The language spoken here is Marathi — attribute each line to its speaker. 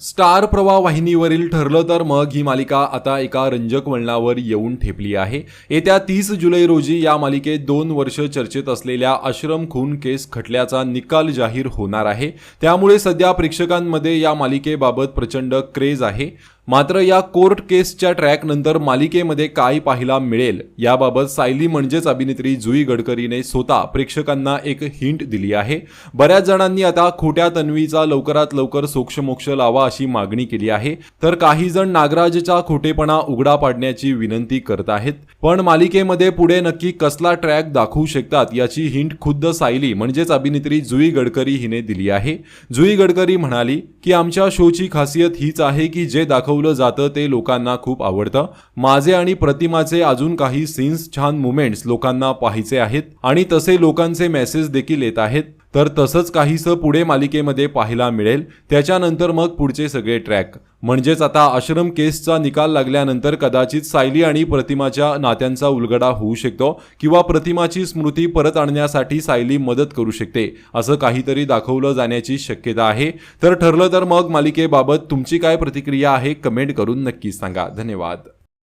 Speaker 1: स्टार प्रवाह वाहिनीवरील ठरलं तर मग ही मालिका आता एका रंजक वळणावर येऊन ठेपली आहे. येत्या तीस जुलै रोजी या मालिकेत दोन वर्ष चर्चेत असलेल्या आश्रम खून केस खटल्याचा निकाल जाहीर होणार आहे. त्यामुळे सध्या प्रेक्षकांमध्ये या मालिकेबाबत प्रचंड क्रेज आहे. मात्र या कोर्ट केसच्या ट्रॅकनंतर मालिकेमध्ये काय पाहायला मिळेल याबाबत सायली म्हणजेच अभिनेत्री जुई गडकरीने स्वतः प्रेक्षकांना एक हिंट दिली आहे. बऱ्याच जणांनी आता खोट्या तन्वीचा लवकरात लवकर सोक्षमोक्ष लावा अशी मागणी केली आहे. तर काही जण नागराजचा खोटेपणा उघडा पाडण्याची विनंती करत आहेत. पण मालिकेमध्ये पुढे नक्की कसला ट्रॅक दाखवू शकतात याची हिंट खुद्द सायली म्हणजेच अभिनेत्री जुई गडकरी हिने दिली आहे. जुई गडकरी म्हणाली की आमच्या शोची खासियत हीच आहे की जे दाखव दाखवलं जातं ते लोकांना खूप आवडतं. माझे आणि प्रतिमाचे अजून काही सीन्स छान मुमेंट्स लोकांना पाहायचे आहेत आणि तसे लोकांचे मेसेज देखील येत आहेत. तर तसंच काहीसं पुढे मालिकेमध्ये पाहायला मिळेल. त्याच्यानंतर मग पुढचे सगळे ट्रॅक. म्हणजेच आता आश्रम केसचा निकाल लागल्यानंतर कदाचित सायली आणि प्रतिमाच्या नात्यांचा उलगडा होऊ शकतो किंवा प्रतिमाची स्मृती परत आणण्यासाठी सायली मदत करू शकते असं काहीतरी दाखवलं जाण्याची शक्यता आहे. तर ठरलं तर मग मालिकेबाबत तुमची काय प्रतिक्रिया आहे कमेंट करून नक्की सांगा. धन्यवाद.